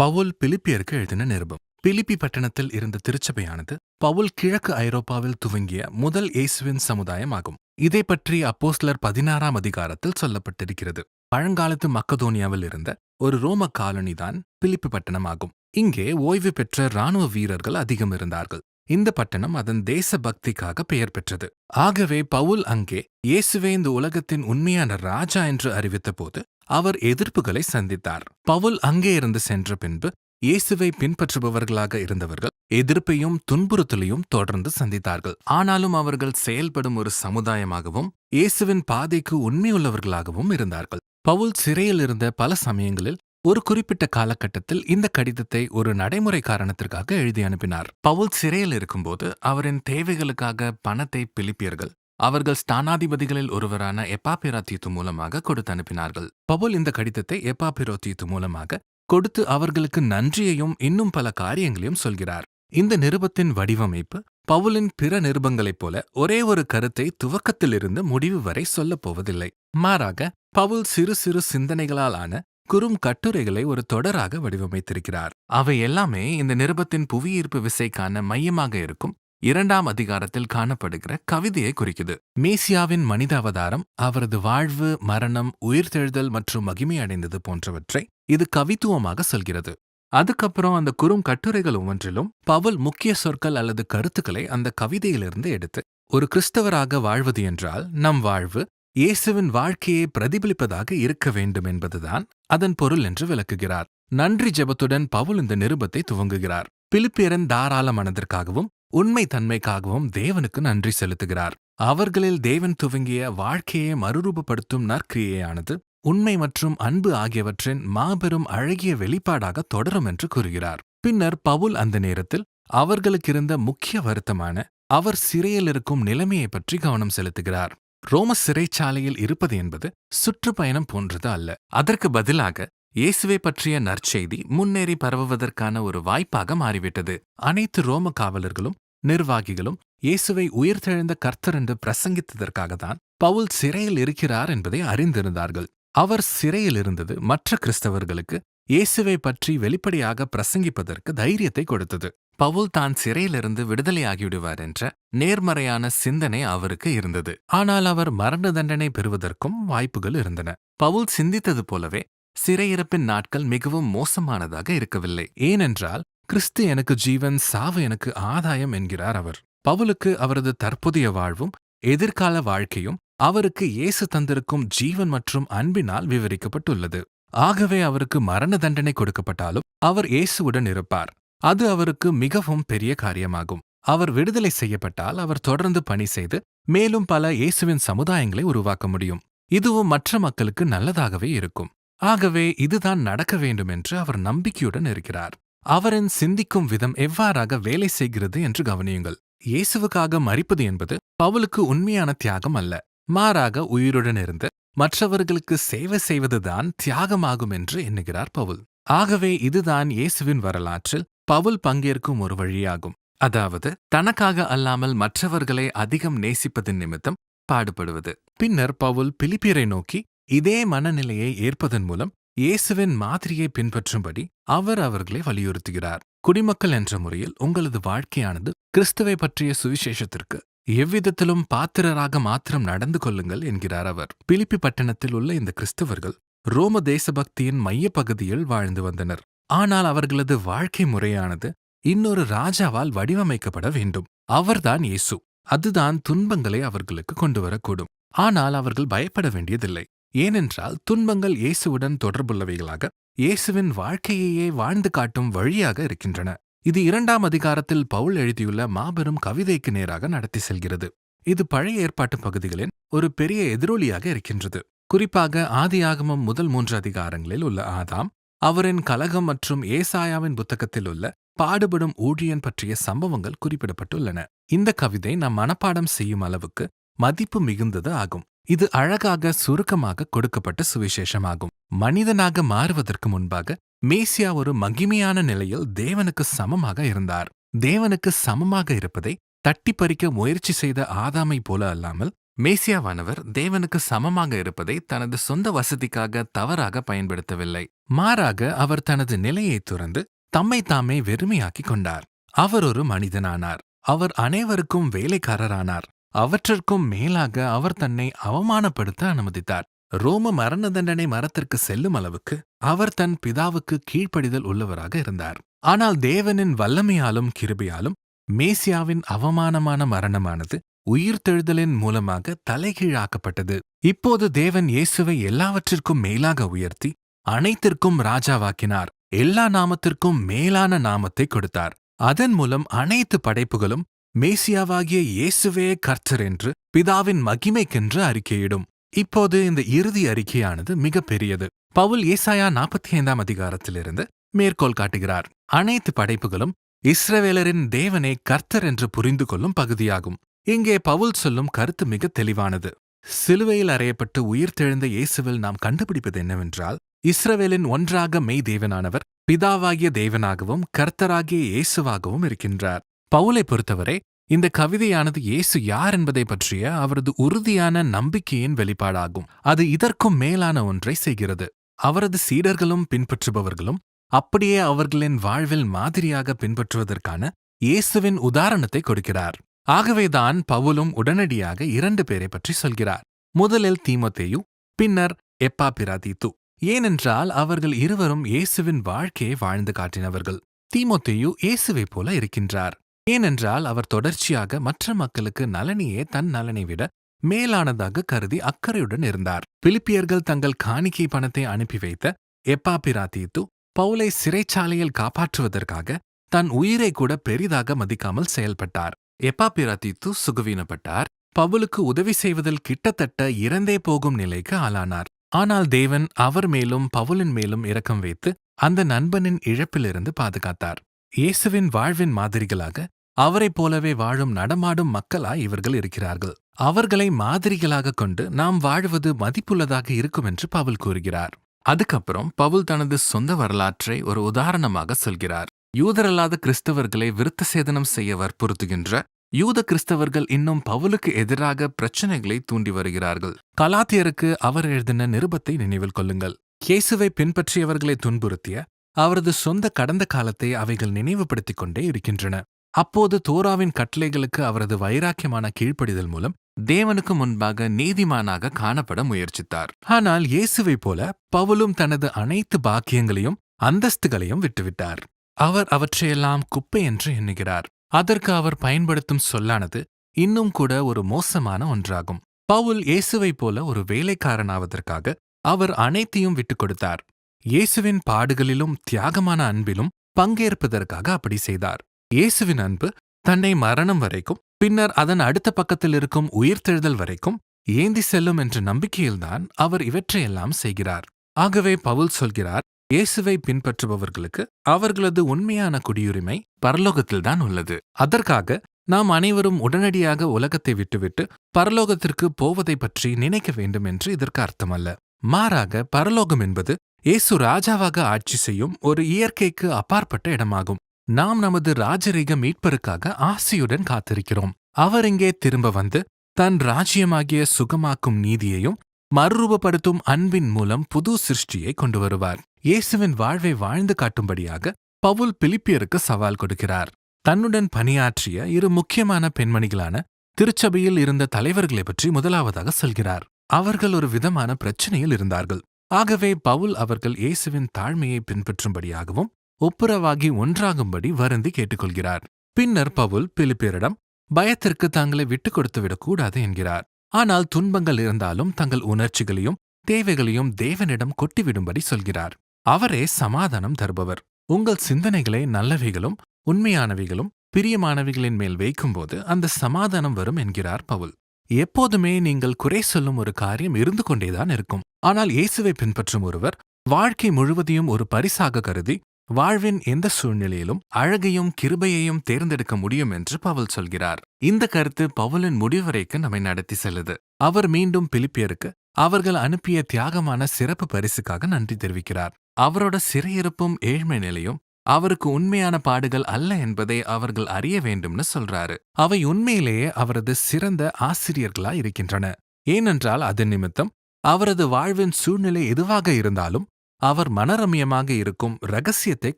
பவுல் பிலிப்பியருக்கு எழுதின நிருபம். பிலிப்பி பட்டணத்தில் இருந்த திருச்சபையானது பவுல் கிழக்கு ஐரோப்பாவில் துவங்கிய முதல் இயேசுவின் சமுதாயம் ஆகும் இதை பற்றி அப்போஸ்லர் பதினாறாம் அதிகாரத்தில் சொல்லப்பட்டிருக்கிறது. பழங்காலத்து மக்கதோனியாவில் இருந்த ஒரு ரோம காலனி தான் பிலிப்பி பட்டணம் ஆகும் இங்கே ஓய்வு பெற்ற இராணுவ வீரர்கள் அதிகம் இருந்தார்கள். இந்த பட்டணம் அதன் தேச பக்திக்காக பெயர் பெற்றது. ஆகவே பவுல் அங்கே இயேசுவே இந்த உலகத்தின் உண்மையான ராஜா என்று அறிவித்தபோது அவர் எதிர்ப்புகளை சந்தித்தார். பவுல் அங்கே இருந்து சென்ற பின்பு இயேசுவை பின்பற்றுபவர்களாக இருந்தவர்கள் எதிர்ப்பையும் துன்புறுத்தலையும் தொடர்ந்து சந்தித்தார்கள். ஆனாலும் அவர்கள் செயல்படும் ஒரு சமுதாயமாகவும் இயேசுவின் பாதைக்கு உண்மையுள்ளவர்களாகவும் இருந்தார்கள். பவுல் சிறையில் இருந்த பல சமயங்களில் ஒரு குறிப்பிட்ட காலகட்டத்தில் இந்த கடிதத்தை ஒரு நடைமுறை காரணத்திற்காக எழுதி அனுப்பினார். பவுல் சிறையில் இருக்கும்போது அவரின் தேவைகளுக்காக பணத்தை பிலிப்பியர்கள் அவர்கள் ஸ்தானாதிபதிகளில் ஒருவரான எப்பாபிராத்தீத்து மூலமாக கொடுத்து அனுப்பினார்கள். பவுல் இந்த கடிதத்தை எப்பாபிரோத்தீத்து மூலமாக கொடுத்து அவர்களுக்கு நன்றியையும் இன்னும் பல காரியங்களையும் சொல்கிறார். இந்த நிருபத்தின் வடிவமைப்பு பவுலின் பிற நிருபங்களைப் போல ஒரே ஒரு கருத்தை துவக்கத்திலிருந்து முடிவு வரை சொல்லப் போவதில்லை. மாறாக பவுல் சிறு சிறு சிந்தனைகளால் ஆன குறும் கட்டுரைகளை ஒரு தொடராக வடிவமைத்திருக்கிறார். அவை எல்லாமே இந்த நிருபத்தின் புவியீர்ப்பு விசைக்கான மையமாக இருக்கும் இரண்டாம் அதிகாரத்தில் காணப்படுகிற கவிதையை குறிக்குது. மேசியாவின் மனித அவதாரம் அவரது வாழ்வு மரணம் உயிர்த்தெழுதல் மற்றும் மகிமை அடைந்தது போன்றவற்றை இது கவித்துவமாக சொல்கிறது. அதுக்கப்புறம் அந்த குறும் கட்டுரைகள் ஒவ்வொன்றிலும் பவுல் முக்கிய சொற்கள் அல்லது கருத்துக்களை அந்த கவிதையிலிருந்து எடுத்து ஒரு கிறிஸ்தவராக வாழ்வது என்றால் நம் வாழ்வு இயேசுவின் வாழ்க்கையை பிரதிபலிப்பதாக இருக்க வேண்டும் என்பதுதான் அதன் பொருள் என்று விளக்குகிறார். நன்றி ஜெபத்துடன் பவுல் இந்த நிருபத்தை துவங்குகிறார். பிலிப்பியரன் தாராள மனதிற்காகவும் உண்மை தன்மைக்காகவும் தேவனுக்கு நன்றி செலுத்துகிறார். அவர்களில் தேவன் துவங்கிய வாழ்க்கையை மறுரூபப்படுத்தும் நற்கிரியையானது உண்மை மற்றும் அன்பு ஆகியவற்றின் மாபெரும் அழகிய வெளிப்பாடாக தொடரும் என்று கூறுகிறார். பின்னர் பவுல் அந்த நேரத்தில் அவர்களுக்கிருந்த முக்கிய வருத்தமான அவர் சிறையில் இருக்கும் நிலைமையை பற்றி கவனம் செலுத்துகிறார். ரோம சிறைச்சாலையில் இருப்பது என்பது சுற்றுப்பயணம் போன்றது அல்ல. அதற்கு பதிலாக இயேசுவை பற்றிய நற்செய்தி முன்னேறி பரவுவதற்கான ஒரு வாய்ப்பாக மாறிவிட்டது. அனைத்து ரோம காவலர்களும் நிர்வாகிகளும் இயேசுவை உயிர்த்தெழுந்த கர்த்தர் என்று பிரசங்கித்ததற்காக தான் பவுல் சிறையில் இருக்கிறார் என்பதை அறிந்திருந்தார்கள். அவர் சிறையில் இருந்தது மற்ற கிறிஸ்தவர்களுக்கு இயேசுவை பற்றி வெளிப்படையாக பிரசங்கிப்பதற்கு தைரியத்தை கொடுத்தது. பவுல் தான் சிறையிலிருந்து விடுதலையாகிவிடுவார் என்ற நேர்மறையான சிந்தனை அவருக்கு இருந்தது. ஆனால் அவர் மரண தண்டனை பெறுவதற்கும் வாய்ப்புகள் இருந்தன. பவுல் சிந்தித்தது போலவே சிறையிருப்பின் நாட்கள் மிகவும் மோசமானதாக இருக்கவில்லை. ஏனென்றால் கிறிஸ்து எனக்கு ஜீவன் சாவு எனக்கு ஆதாயம் என்கிறார் அவர். பவுலுக்கு அவரது தற்போதைய வாழ்வும் எதிர்கால வாழ்க்கையும் அவருக்கு இயேசு தந்திருக்கும் ஜீவன் மற்றும் அன்பினால் விவரிக்கப்பட்டுள்ளது. ஆகவே அவருக்கு மரண தண்டனை கொடுக்கப்பட்டாலும் அவர் இயேசுவுடன் இருப்பார். அது அவருக்கு மிகவும் பெரிய காரியமாகும். அவர் விடுதலை செய்யப்பட்டால் அவர் தொடர்ந்து பணி செய்து மேலும் பல இயேசுவின் சமுதாயங்களை உருவாக்க முடியும். இதுவும் மற்ற மக்களுக்கு நல்லதாகவே இருக்கும். ஆகவே இதுதான் நடக்க வேண்டும் என்று அவர் நம்பிக்கையுடன் இருக்கிறார். அவரின் சிந்திக்கும் விதம் எவ்வாறாக வேலை செய்கிறது என்று கவனியுங்கள். இயேசுவுக்காக மறிப்பது என்பது பவுலுக்கு உண்மையான தியாகம் அல்ல. மாறாக உயிருடன் இருந்து மற்றவர்களுக்கு சேவை செய்வதுதான் தியாகமாகும் என்று எண்ணுகிறார் பவுல். ஆகவே இதுதான் இயேசுவின் வரலாற்றில் பவுல் பங்கேற்கும் ஒரு வழியாகும். அதாவது தனக்காக அல்லாமல் மற்றவர்களை அதிகம் நேசிப்பதன் நிமித்தம் பாடுபடுவது. பின்னர் பவுல் பிலிப்பியரை நோக்கி இதே மனநிலையை ஏற்பதன் மூலம் இயேசுவின் மாதிரியை பின்பற்றும்படி அவர் அவர்களை வலியுறுத்துகிறார். குடிமக்கள் என்ற முறையில் உங்களது வாழ்க்கையானது கிறிஸ்துவை பற்றிய சுவிசேஷத்திற்கு எவ்விதத்திலும் பாத்திரராக மாத்திரம் நடந்து கொள்ளுங்கள் என்கிறார் அவர். பிலிப்பி பட்டணத்தில் உள்ள இந்த கிறிஸ்தவர்கள் ரோம தேசபக்தியின் மையப்பகுதியில் வாழ்ந்து வந்தனர். ஆனால் அவர்களது வாழ்க்கை முறையானது இன்னொரு ராஜாவால் வடிவமைக்கப்பட வேண்டும். அவர்தான் இயேசு. அதுதான் துன்பங்களை அவர்களுக்கு கொண்டு வரக்கூடும் ஆனால் அவர்கள் பயப்பட வேண்டியதில்லை. ஏனென்றால் துன்பங்கள் இயேசுவுடன் தொடர்புள்ளவைகளாக இயேசுவின் வாழ்க்கையையே வாழ்ந்து காட்டும் வழியாக இருக்கின்றன. இது இரண்டாம் அதிகாரத்தில் பவுல் எழுதியுள்ள மாபெரும் கவிதைக்கு நேராக நடத்தி செல்கிறது. இது பழைய ஏற்பாட்டு பகுதிகளின் ஒரு பெரிய எதிரொலியாக இருக்கின்றது. குறிப்பாக ஆதியாகமம் முதல் மூன்று அதிகாரங்களில் உள்ள ஆதாம் அவரின் கலகம் மற்றும் ஏசாயாவின் புத்தகத்தில் உள்ள பாடுபடும் ஊழியன் பற்றிய சம்பவங்கள் குறிப்பிடப்பட்டுள்ளன. இந்த கவிதை நாம் மனப்பாடம் செய்யும் அளவுக்கு மதிப்பு மிகுந்தது ஆகும். இது அழகாக சுருக்கமாக கொடுக்கப்பட்ட சுவிசேஷமாகும். மனிதனாக மாறுவதற்கு முன்பாக மேசியா ஒரு மகிமையான நிலையில் தேவனுக்கு சமமாக இருந்தார். தேவனுக்கு சமமாக இருப்பதை தட்டி பறிக்க முயற்சி செய்த ஆதாமை போல அல்லாமல் மேசியாவானவர் தேவனுக்கு சமமாக இருப்பதை தனது சொந்த வசதிக்காக தவறாக பயன்படுத்தவில்லை. மாறாக அவர் தனது நிலையை துறந்து தம்மை தாமே வெறுமையாக்கிக் கொண்டார். அவர் ஒரு மனிதனானார். அவர் அனைவருக்கும் வேலைக்காரரானார். அவற்றிற்கும் மேலாக அவர் தன்னை அவமானப்படுத்த அனுமதித்தார். ரோம மரண தண்டனை மரத்திற்கு செல்லும் அளவுக்கு அவர் தன் பிதாவுக்கு கீழ்ப்படிதல் உள்ளவராக இருந்தார். ஆனால் தேவனின் வல்லமையாலும் கிருபையாலும் மேசியாவின் அவமானமான மரணமானது உயிர்த்தெழுதலின் மூலமாக தலைகீழாக்கப்பட்டது. இப்போது தேவன் இயேசுவை எல்லாவற்றிற்கும் மேலாக உயர்த்தி அனைத்திற்கும் ராஜாவாக்கினார். எல்லா நாமத்திற்கும் மேலான நாமத்தை கொடுத்தார். அதன் மூலம் அனைத்து படைப்புகளும் மேசியாவாகிய இயேசுவே கர்த்தர் என்று பிதாவின் மகிமைக்கென்று அறிக்கையிடும். இப்போது இந்த இறுதி அறிக்கையானது மிக பெரியது. பவுல் ஏசாயா நாற்பத்தி ஐந்தாம் அதிகாரத்திலிருந்து மேற்கோள் காட்டுகிறார். அனைத்து படைப்புகளும் இஸ்ரவேலரின் தேவனே கர்த்தர் என்று புரிந்து கொள்ளும் பகுதியாகும். இங்கே பவுல் சொல்லும் கருத்து மிக தெளிவானது. சிலுவையில் அறையப்பட்டு உயிர்த்தெழுந்த இயேசுவில் நாம் கண்டுபிடிப்பது என்னவென்றால் இஸ்ரவேலின் ஒன்றாக மெய் தேவனானவர் பிதாவாகிய தேவனாகவும் கர்த்தராகிய இயேசுவாகவும் இருக்கின்றார். பவுலை பொறுத்தவரை இந்த கவிதையானது இயேசு யார் என்பதை பற்றிய அவரது உறுதியான நம்பிக்கையின் வெளிப்பாடாகும். அது இதற்கும் மேலான ஒன்றை செய்கிறது. அவரது சீடர்களும் பின்பற்றுபவர்களும் அப்படியே அவர்களின் வாழ்வில் மாதிரியாக பின்பற்றுவதற்கான இயேசுவின் உதாரணத்தை கொடுக்கிறார். ஆகவேதான் பவுலும் உடனடியாக இரண்டு பேரை பற்றி சொல்கிறார். முதலில் தீமோத்தேயு பின்னர் எப்பா பிராதீத்து ஏனென்றால் அவர்கள் இருவரும் இயேசுவின் வாழ்க்கையை வாழ்ந்து காட்டினவர்கள். தீமோத்தேயு இயேசுவைப் போல இருக்கின்றார். ஏனென்றால் அவர் தொடர்ச்சியாக மற்ற மக்களுக்கு நலனையே தன் நலனை விட மேலானதாக கருதி அக்கறையுடன் இருந்தார். பிலிப்பியர்கள் தங்கள் காணிக்கை பணத்தை அனுப்பி வைத்த எப்பாபிராத்தீத்து பவுலை சிறைச்சாலையில் காப்பாற்றுவதற்காக தன் உயிரை கூட பெரிதாக மதிக்காமல் செயல்பட்டார். எப்பாபிராத்தீத்து சுகவீனப்பட்டார். பவுலுக்கு உதவி செய்வதில் கிட்டத்தட்ட இறந்தே போகும் நிலைக்கு ஆளானார். ஆனால் தேவன் அவர் மேலும் பவுலின் மேலும் இரக்கம் வைத்து அந்த நண்பனின் இழப்பிலிருந்து பாதுகாத்தார். இயேசுவின் வாழ்வின் மாதிரிகளாக அவரைப் போலவே வாழும் நடமாடும் மக்களாய் இவர்கள் இருக்கிறார்கள். அவர்களை மாதிரிகளாக கொண்டு நாம் வாழ்வது மதிப்புள்ளதாக இருக்கும் என்று பவுல் கூறுகிறார். அதுக்கப்புறம் பவுல் தனது சொந்த வரலாற்றை ஒரு உதாரணமாக சொல்கிறார். யூதரல்லாத கிறிஸ்தவர்களை விருத்த சேதனம் செய்ய வற்புறுத்துகின்ற யூத கிறிஸ்தவர்கள் இன்னும் பவுலுக்கு எதிராக பிரச்சனைகளை தூண்டி வருகிறார்கள். கலாத்தியருக்கு அவர் எழுதின நிருபத்தை நினைவில் கொள்ளுங்கள். இயேசுவை பின்பற்றியவர்களை துன்புறுத்திய அவரது சொந்த கடந்த காலத்தை அவைகள் நினைவுபடுத்திக் கொண்டே இருக்கின்றன. அப்போது தோராவின் கட்டளைகளுக்கு அவரது வைராக்கியமான கீழ்ப்படிதல் மூலம் தேவனுக்கு முன்பாக நீதிமானாக காணப்பட முயற்சித்தார். ஆனால் இயேசுவைப் போல பவுலும் தனது அனைத்து பாக்கியங்களையும் அந்தஸ்துகளையும் விட்டுவிட்டார். அவர் அவற்றையெல்லாம் குப்பை என்று எண்ணுகிறார். அதற்கு அவர் பயன்படுத்தும் சொல்லானது இன்னும் கூட ஒரு மோசமான ஒன்றாகும். பவுல் இயேசுவைப் போல ஒரு வேலைக்காரனாவதற்காக அவர் அனைத்தையும் விட்டுக் கொடுத்தார். இயேசுவின் பாடுகளிலும் தியாகமான அன்பிலும் பங்கேற்பதற்காக அப்படி செய்தார். இயேசுவின் அன்பு தன்னை மரணம் வரைக்கும் பின்னர் அதன் அடுத்த பக்கத்தில் இருக்கும் உயிர்த்தெழுதல் வரைக்கும் ஏந்தி செல்லும் என்ற நம்பிக்கையில்தான் அவர் இவற்றையெல்லாம் செய்கிறார். ஆகவே பவுல் சொல்கிறார் இயேசுவை பின்பற்றுபவர்களுக்கு அவர்களது உண்மையான குடியுரிமை பரலோகத்தில்தான் உள்ளது. அதற்காக நாம் அனைவரும் உடனடியாக உலகத்தை விட்டுவிட்டு பரலோகத்திற்கு போவதை பற்றி நினைக்க வேண்டும் என்று இதற்கு அர்த்தமல்ல. மாறாக பரலோகம் என்பது இயேசு ராஜாவாக ஆட்சி செய்யும் ஒரு இயற்கைக்கு அப்பாற்பட்ட இடமாகும். நாம் நமது ராஜரீக மீட்பருக்காக ஆசையுடன் காத்திருக்கிறோம். அவர் இங்கே திரும்ப வந்து தன் ராஜ்யமாகிய சுகமாக்கும் நீதியையும் மறுரூபப்படுத்தும் அன்பின் மூலம் புது சிருஷ்டியை கொண்டு வருவார் இயேசுவின் வாழ்வை வாழ்ந்து காட்டும்படியாக பவுல் பிலிப்பியருக்கு சவால் கொடுக்கிறார். தன்னுடன் பணியாற்றிய இரு முக்கியமான பெண்மணிகளான திருச்சபையில் இருந்த தலைவர்களை பற்றி முதலாவதாக சொல்கிறார். அவர்கள் ஒரு விதமான பிரச்சனையில் இருந்தார்கள். ஆகவே பவுல் அவர்கள் இயேசுவின் தாழ்மையை பின்பற்றும்படியாகவும் ஒப்புரவாகி ஒன்றாகும்படி வருந்தி கேட்டுக்கொள்கிறார். பின்னர் பவுல் பிலிப்பியரிடம் பயத்திற்கு தங்களை விட்டுக் கொடுத்துவிடக் கூடாது என்கிறார். ஆனால் துன்பங்கள் இருந்தாலும் தங்கள் உணர்ச்சிகளையும் தேவைகளையும் தேவனிடம் கொட்டிவிடும்படி சொல்கிறார். அவரே சமாதானம் தருபவர். உங்கள் சிந்தனைகளை நல்லவைகளும் உண்மையானவைகளும் பிரியமானவைகளின் மேல் வைக்கும்போது அந்த சமாதானம் வரும் என்கிறார் பவுல். எப்போதுமே நீங்கள் குறை சொல்லும் ஒரு காரியம் இருந்து கொண்டேதான் இருக்கும். ஆனால் இயேசுவை பின்பற்றும் ஒருவர் வாழ்க்கை முழுவதையும் ஒரு பரிசாக கருதி வாழ்வின் எந்த சூழ்நிலையிலும் அழகையும் கிருபையையும் தேர்ந்தெடுக்க முடியும் என்று பவுல் சொல்கிறார். இந்த கருத்து பவுலின் முடிவரைக்கு நம்மை நடத்தி செல்லுது. அவர் மீண்டும் பிலிப்பியருக்கு அவர்கள் அனுப்பிய தியாகமான சிறப்பு பரிசுக்காக நன்றி தெரிவிக்கிறார். அவரோட சிறையிருப்பும் ஏழ்மை நிலையும் அவருக்கு உண்மையான பாடுகள் அல்ல என்பதை அவர்கள் அறிய வேண்டும்னு சொல்றாரு. அவை உண்மையிலேயே அவரது சிறந்த ஆசிரியர்களா இருக்கின்றன. ஏனென்றால் அது நிமித்தம் அவரது வாழ்வின் சூழ்நிலை எதுவாக இருந்தாலும் அவர் மனரம்யமாக இருக்கும் ரகசியத்தை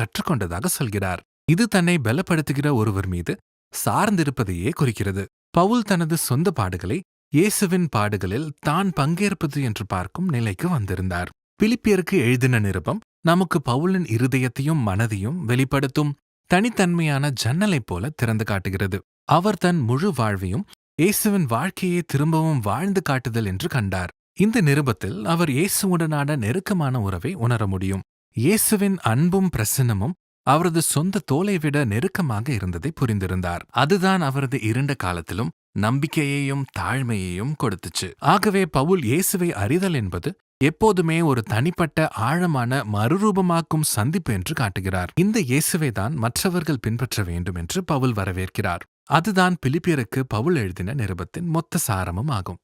கற்றுக்கொண்டதாக சொல்கிறார். இது தன்னை பலப்படுத்துகிற ஒருவர் மீது சார்ந்திருப்பதையே குறிக்கிறது. பவுல் தனது சொந்த பாடுகளை இயேசுவின் பாடுகளில் தான் பங்கேற்பது என்று பார்க்கும் நிலைக்கு வந்திருந்தார். பிலிப்பியருக்கு எழுதின நிருபம் நமக்கு பவுலின் இருதயத்தையும் மனதையும் வெளிப்படுத்தும் தனித்தன்மையான ஜன்னலைப் போல திறந்து காட்டுகிறது. அவர் தன் முழு வாழ்வையும் இயேசுவின் வாழ்க்கையை திரும்பவும் வாழ்ந்து காட்டுதல் என்று கண்டார். இந்த நிருபத்தில் அவர் இயேசுவுடனான நெருக்கமான உறவை உணர முடியும். இயேசுவின் அன்பும் பிரசன்னமும் அவரது சொந்த தோலை விட நெருக்கமாக இருந்ததை புரிந்திருந்தார். அதுதான் அவரது இருண்ட காலத்திலும் நம்பிக்கையையும் தாழ்மையையும் கொடுத்துச்சு. ஆகவே பவுல் இயேசுவை அறிதல் என்பது எப்போதுமே ஒரு தனிப்பட்ட ஆழமான மறுரூபமாக்கும் சந்திப்பு என்று காட்டுகிறார். இந்த இயேசுவை தான் மற்றவர்கள் பின்பற்ற வேண்டும் என்று பவுல் வரவேற்கிறார். அதுதான் பிலிப்பியருக்கு பவுல் எழுதின நிருபத்தின் மொத்த சாரமும் ஆகும்.